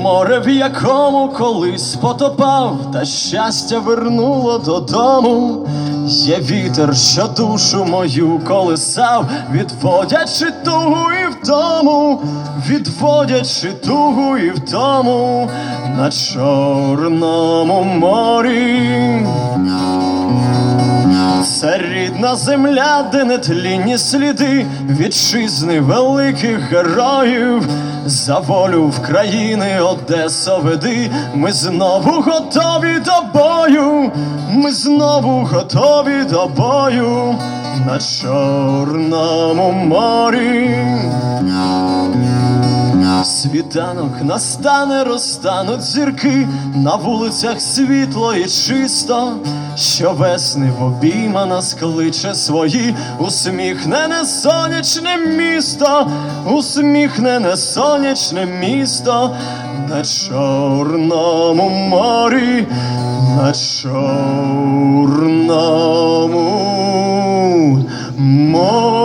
Море, в якому колись потопав, та щастя вернуло додому. Є вітер, що душу мою колисав, відводячи тугу і втому, відводячи тугу і втому на Чорному морі. Це рідна земля, де нетлінні сліди вітчизни великих героїв. За волю в країни Одеса веди. Ми знову готові до бою. Ми знову готові до бою на Чорному морі світанок настане, розтануть зірки, на вулицях світло і чисто, що весни в обійма нас кличе свої, усміхнене сонячне місто, усміхнене сонячне місто, на чорному морі, на чорному морі.